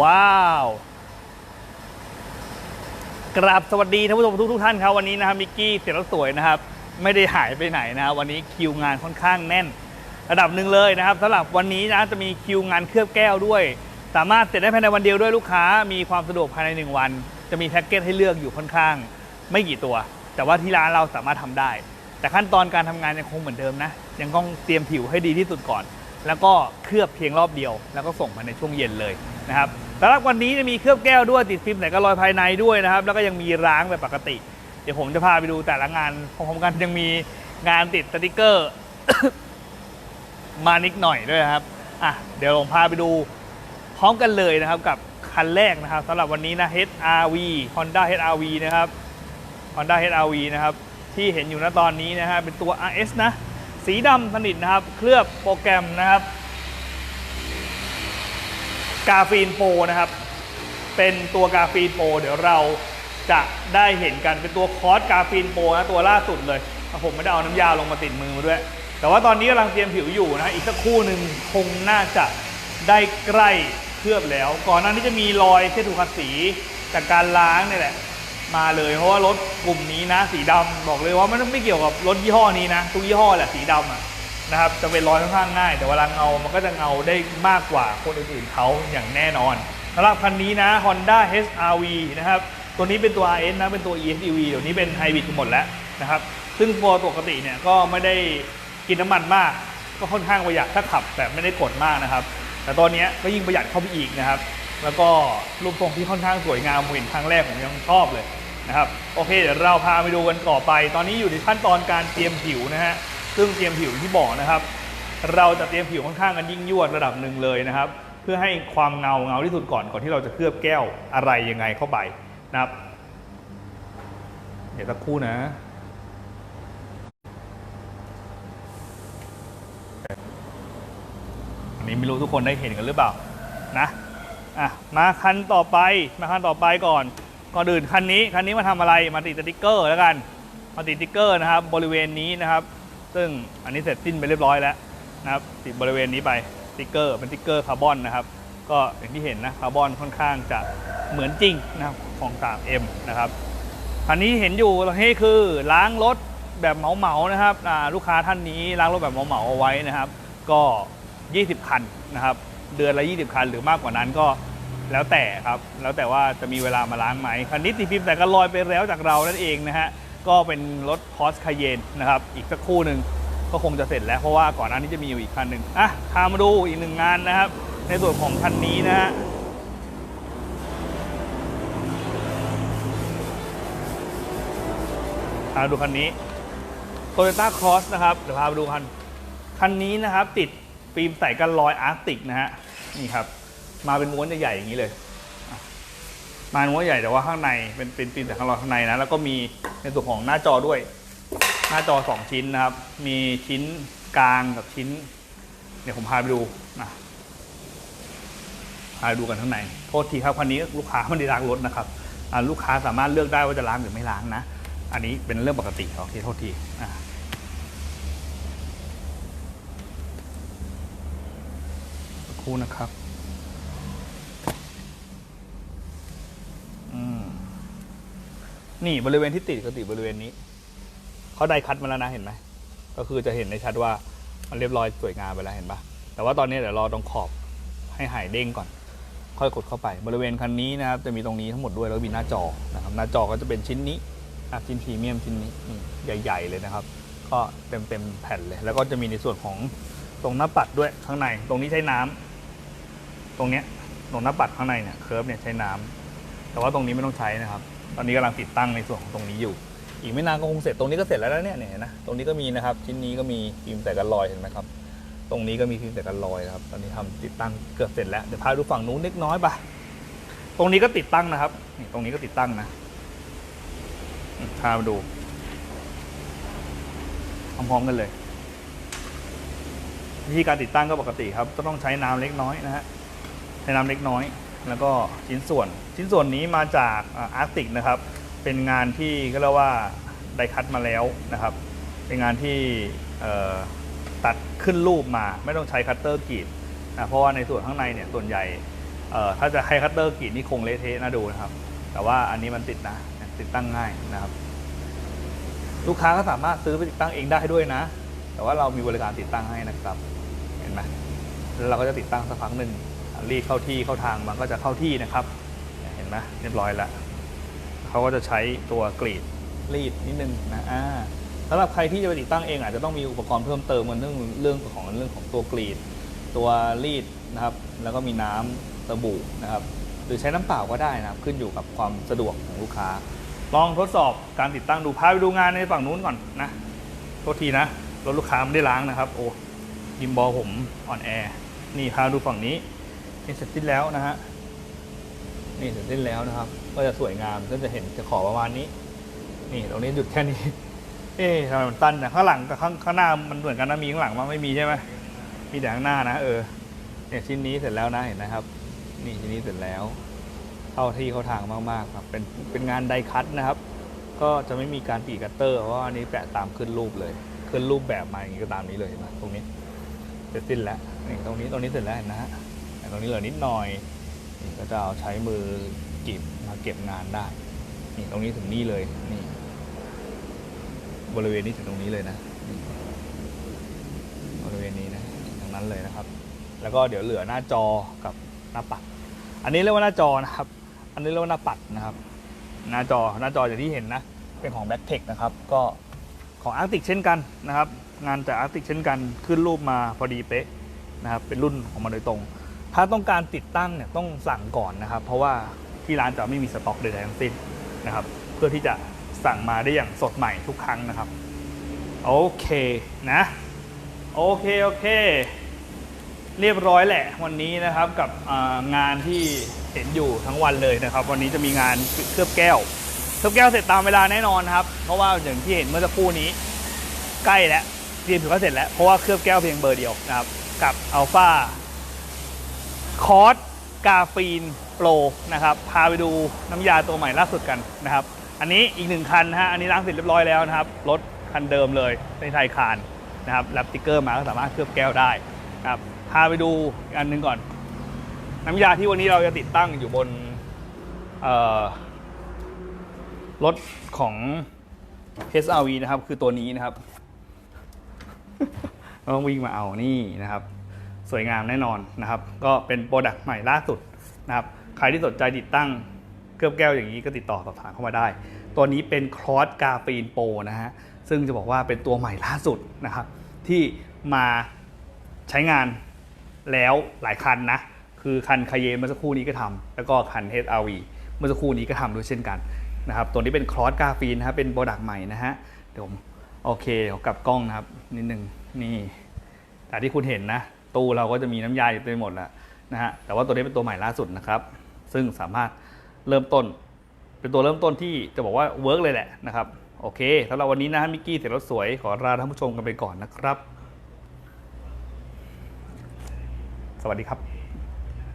ว้าวกราบสวัสดีท่านผู้ชมทุกทุกท่านครับวันนี้นะครับมิกกี้เสร็จแล้วสวยนะครับ ไม่ได้หายไปไหนนะวันนี้คิวงานค่อนข้างแน่น ระดับหนึ่งเลยนะครับสำหรับวันนี้นะจะมีคิวงานเคลือบแก้วด้วย สามารถเสร็จได้ภายในวันเดียวด้วยลูกค้า มีความสะดวกภายในหนึ่งวัน จะมีแพ็กเกจให้เลือกอยู่ค่อนข้าง ไม่กี่ตัว แต่ว่าที่ร้านเราสามารถทำได้ แต่ขั้นตอนการทำงานยังคงเหมือนเดิมนะยังต้องเตรียมผิวให้ดีที่สุดก่อน แล้วก็เคลือบเพียงรอบเดียว แล้วก็ส่งมาในช่วงเย็นเลย นะครับสำหรับวันนี้จะมีเคลือบแก้วด้วยติดฟิล์มแต่ก็รอยภายในด้วยนะครับ แล้วก็ยังมีร้างแบบปกติ เดี๋ยวผมจะพาไปดูแต่ละงานพร้อมกันยังมีงานติดสติกเกอร์ มานิดหน่อยด้วยครับอะเดี๋ยวผมพาไปดูพร้อมกันเลยนะครับกับคันแรกนะครับสำหรับวันนี้นะ HRV Honda HRV นะครับ Honda HRV นะครับ ที่เห็นอยู่ณตอนนี้นะฮะเป็นตัว RS นะ สีดำสนิทนะครับ เคลือบโปรแกรมนะครับ กาฟีนโปนะครับ เป็นตัวกาฟีนโปเดี๋ยวเราจะได้เห็นกันเป็นตัวคอร์สกาฟีนโปนะตัวล่าสุดเลยผมไม่ได้เอาน้ำยาลงมาติดมือมาด้วย แต่ว่าตอนนี้กำลังเตรียมผิวอยู่นะอีกสักคู่หนึ่งคงน่าจะได้ใกล้เคลือบแล้ว ก่อนหน้านี้จะมีรอยเทถูกขัดสีจากการล้างนี่แหละ มาเลยเพราะว่ารถกลุ่มนี้นะ สีดำบอกเลยว่ามันไม่เกี่ยวกับรถยี่ห้อนี้นะทุกยี่ห้อแหละสีดำอะ นะครับจะเป็นรอยค่อนข้างง่าย แต่เวลาเงามันก็จะเงาได้มากกว่าคนอื่นๆเขาอย่างแน่นอนสำหรับคันนี้นะ Honda HRV นะครับตัวนี้เป็นตัว RS นะเป็นตัว ESUV เดี๋ยวนี้เป็นไฮบริดหมดแล้วนะครับซึ่งตัวปกติเนี่ยก็ไม่ได้กินน้ำมันมาก ก็ค่อนข้างประหยัดถ้าขับแบบไม่ได้กดมากนะครับ แต่ตอนนี้ก็ยิ่งประหยัดเข้าไปอีกนะครับ แล้วก็รูปทรงที่ค่อนข้างสวยงามผมเห็นครั้งแรกผมยังชอบเลยนะครับโอเคเดี๋ยวเราพาไปดูกันต่อไป ตอนนี้อยู่ในขั้นตอนการเตรียมผิวนะฮะ ซึ่งเตรียมผิวที่บอกนะครับ เราจะเตรียมผิวค่อนข้างกันยิ่งยวดระดับหนึ่งเลยนะครับ เพื่อให้ความเงาเงาที่สุดก่อนก่อนที่เราจะเคลือบแก้วอะไรยังไงเข้าไปนะครับ เดี๋ยวสักครู่นะอันนี้ไม่รู้ทุกคนได้เห็นกันหรือเปล่านะอะมาคันต่อไปมาคันต่อไปก่อนก่อนอื่นคันนี้คันนี้มาทำอะไรมาติดสติ๊กเกอร์แล้วกันมาติดสติ๊กเกอร์นะครับบริเวณนี้นะครับ ซึ่งอันนี้เสร็จสิ้นไปเรียบร้อยแล้วนะครับติดบริเวณนี้ไปสติ๊กเกอร์เป็นสติ๊กเกอร์คาร์บอนนะครับ ก็อย่างที่เห็นนะคาร์บอนค่อนข้างจะเหมือนจริงนะครับของ 3M นะครับอันนี้เห็นอยู่นี่คือล้างรถแบบเหมาๆนะครับลูกค้าท่านนี้ล้างรถแบบเหมาๆเอาไว้นะครับ ก็ 20 คันนะครับ เดือนละ 20 คันหรือมากกว่านั้นก็แล้วแต่ครับ แล้วแต่ว่าจะมีเวลามาล้างไหมคันนี้ติดฟิล์มแต่ก็ลอยไปแล้วจากเรานั่นเองนะฮะ ก็เป็นรถพอสคาเยนนะครับ อีกสักคู่หนึ่งก็คงจะเสร็จแล้วเพราะว่าก่อนหน้านี้จะมีอยู่อีกคันหนึ่งอะพามาดูอีกหนึ่งงานนะครับ ในส่วนของคันนี้นะฮะพาดูคันนี้ Toyota Cross นะครับ เดี๋ยวพาไปดูคัน คันนี้นะครับ ติดฟิล์มใส่กันรอยอาร์ติกนะฮะ นี่ครับ มาเป็นม้วนใหญ่ๆอย่างนี้เลย มาเป็นม้วนใหญ่แต่ว่าข้างในเป็นเป็นฟิล์มใส่กันรอยข้างในนะแล้วก็มีในส่วนของหน้าจอด้วย หน้าจอ 2 ชิ้นนะครับ มีชิ้นกลางกับชิ้น เดี๋ยวผมพาไปดูนะพาดูกันข้างในโทษทีครับคันนี้ลูกค้าไม่ได้ล้างรถนะครับลูกค้าสามารถเลือกได้ว่าจะล้างหรือไม่ล้างนะ อันนี้เป็นเรื่องปกติโอเคโทษทีอะสักครู่นะครับอืม นี่บริเวณที่ติดก็ติดบริเวณนี้ เขาได้คัดมาแล้วนะเห็นไหม ก็คือจะเห็นในชัดว่ามันเรียบร้อยสวยงามไปแล้วเห็นปะแต่ว่าตอนนี้เดี๋ยวรอตรงขอบให้หายเด้งก่อน ค่อยกดเข้าไป บริเวณคันนี้นะครับจะมีตรงนี้ทั้งหมดด้วยแล้วมีหน้าจอนะครับ หน้าจอก็จะเป็นชิ้นนี้ชิ้นพรีเมียมชิ้นนี้ใหญ่ ๆ เลยนะครับ ก็เต็มเต็มๆแผ่นเลย แล้วก็จะมีในส่วนของตรงหน้าปัดด้วยข้างใน ตรงนี้ใช้น้ำตรงเนี้ยตรงหน้าปัดข้างในเนี่ยเคิร์ฟเนี่ยใช้น้ำแต่ว่าตรงนี้ไม่ต้องใช้นะครับ ตอนนี้กำลังติดตั้งในส่วนของตรงนี้อยู่ อีกไม่นานก็คงเสร็จตรงนี้ก็เสร็จแล้วนะเนี่ยเนี่ยเห็นนะตรงนี้ก็มีนะครับ ชิ้นนี้ก็มีฟิล์มแต่กันรอยเห็นไหมครับ ตรงนี้ก็มีฟิล์มแต่กันรอยครับ ตอนนี้ทำติดตั้งเกือบเสร็จแล้วเดี๋ยวพาดูฝั่งนู้นเล็กน้อยไปตรงนี้ก็ติดตั้งนะครับนี่ตรงนี้ก็ติดตั้งนะพามาดูพร้อมๆกันเลยวิธีการติดตั้งก็ปกติครับก็ต้องใช้น้ำเล็กน้อยนะฮะใช้น้ำเล็กน้อย แล้วก็ชิ้นส่วน ชิ้นส่วนนี้มาจากอาร์ติกนะครับ เป็นงานที่ก็เรียกว่าไดคัตมาแล้วนะครับ เป็นงานที่ตัดขึ้นรูปมาไม่ต้องใช้คัตเตอร์กรีดนะเพราะว่าในส่วนข้างในเนี่ยส่วนใหญ่ถ้าจะให้คัตเตอร์กรีดนี่คงเละเทะน่าดูนะครับ แต่ว่าอันนี้มันติดนะติดตั้งง่ายนะครับ ลูกค้าก็สามารถซื้อไปติดตั้งเองได้ด้วยนะ แต่ว่าเรามีบริการติดตั้งให้นะครับ เห็นไหมแล้วเราก็จะติดตั้งสักพักหนึ่ง รีดเข้าที่เข้าทางมันก็จะเข้าที่นะครับ เห็นไหมเรียบร้อยแล้วเขาก็จะใช้ตัวกรีดรีดนิดนึงนะอ่าสำหรับใครที่จะไปติดตั้งเองอาจจะต้องมีอุปกรณ์เพิ่มเติมกันเรื่องเรื่องของเรื่องของตัวกรีด ตัวรีดนะครับ แล้วก็มีน้ำสบู่นะครับ หรือใช้น้ำเปล่าก็ได้นะครับ ขึ้นอยู่กับความสะดวกของลูกค้า ลองทดสอบการติดตั้งดูพาไปดูงานในฝั่งนู้นก่อนนะโทษทีนะรถลูกค้าไม่ได้ล้างนะครับ โอ้ยิมบอลผมอ่อนแอ นี่พาดูฝั่งนี้ นี่เสร็จสิ้นแล้วนะฮะนี่เสร็จสิ้นแล้วนะครับ ก็จะสวยงามก็จะเห็นจะขอประมาณนี้ นี่ตรงนี้หยุดแค่นี้ เอ๊ะทำไมมันตันนะข้างหลังกับข้างข้างหน้ามันเหมือนกันนะมีข้างหลังมั้ยไม่มีใช่ไหมมีแต่ข้างหน้านะเออเนี่ยชิ้นนี้เสร็จแล้วนะเห็นนะครับ นี่ชิ้นนี้เสร็จแล้วเข้าที่เข้าทางมากๆครับเป็นเป็นงานไดคัตนะครับ ก็จะไม่มีการปีกัตเตอร์เพราะว่าอันนี้แปะตามขึ้นรูปเลยขึ้นรูปแบบมาอย่างนี้ก็ตามนี้เลยเห็นไหมตรงนี้เสร็จสิ้นแล้วนี่ตรงนี้ตรงนี้เสร็จแล้วเห็นนะฮะ ตรงนี้เหลือนิดหน่อยนี่ก็จะเอาใช้มือกีบมาเก็บงานได้นี่ตรงนี้ถึงนี่เลยนี่บริเวณนี้ถึงตรงนี้เลยนะบริเวณนี้นะตรงนั้นเลยนะครับ แล้วก็เดี๋ยวเหลือหน้าจอกับหน้าปัด อันนี้เรียกว่าหน้าจอนะครับ อันนี้เรียกว่าหน้าปัดนะครับ หน้าจอหน้าจออย่างที่เห็นนะเป็นของ b a c k t e c h นะครับ ก็ของ Arctic เช่นกันนะครับ งานจาก Arctic เช่นกันขึ้นรูปมาพอดีเป๊ะนะครับ เป็นรุ่นของมันโดยตรง ถ้าต้องการติดตั้งเนี่ยต้องสั่งก่อนนะครับ เพราะว่าที่ร้านจะไม่มีสต็อกใดๆทั้งสิ้นนะครับ เพื่อที่จะสั่งมาได้อย่างสดใหม่ทุกครั้งนะครับ โอเคนะโอเคโอเค เรียบร้อยแหละวันนี้นะครับกับงานที่เห็นอยู่ทั้งวันเลยนะครับ วันนี้จะมีงานเคลือบแก้วเคลือบแก้วเสร็จตามเวลาแน่นอนครับ เพราะว่าอย่างที่เห็นเมื่อสักครู่นี้ ใกล้แล้วเรียนถือว่าเสร็จแล้วเพราะว่าเคลือบแก้วเพียงเบอร์เดียวนะครับ กับอัลฟา คอร์สกาฟีนโปรนะครับ พาไปดูน้ำยาตัวใหม่ล่าสุดกันนะครับ อันนี้อีกหนึ่งคันนะฮะ อันนี้ล้างเสร็จเรียบร้อยแล้วนะครับ รถคันเดิมเลยในไทยคานนะครับรับติ๊กเกอร์มาก็สามารถเคลือบแก้วได้นะครับ พาไปดูอีกอันหนึ่งก่อน น้ำยาที่วันนี้เราจะติดตั้งอยู่บนเอ่อรถของ HRV นะครับ คือตัวนี้นะครับต้องวิ่งมาเอานี่นะครับ สวยงามแน่นอนนะครับ ก็เป็นโปรดักต์ใหม่ล่าสุดนะครับใครที่สนใจติดตั้งเคลือบแก้วอย่างนี้ก็ติดต่อสอบถามเข้ามาได้ ตัวนี้เป็นครอสกาฟีนโปนะฮะซึ่งจะบอกว่าเป็นตัวใหม่ล่าสุดนะครับ ที่มาใช้งานแล้วหลายคันนะ คือคันคาเยนเมื่อสักครู่นี้ก็ทำแล้วก็คัน HRV เมื่อสักครู่นี้ก็ทำด้วยเช่นกันนะครับตัวนี้เป็นครอสกาฟีนนะครับเป็นโปรดักต์ใหม่นะฮะเดี๋ยวผมโอเคเดี๋ยวกลับกล้องนะครับนิดนึงนี่แต่ที่คุณเห็นนะ ตู้เราก็จะมีน้ำยาอยู่เต็มหมดแล้วนะฮะแต่ว่าตัวนี้เป็นตัวใหม่ล่าสุดนะครับ ซึ่งสามารถเริ่มต้น เป็นตัวเริ่มต้นที่จะบอกว่าเวิร์กเลยแหละนะครับโอเคสำหรับวันนี้นะฮะมิกกี้เสร็จรถสวยขอลาท่านผู้ชมกันไปก่อนนะครับ สวัสดีครับ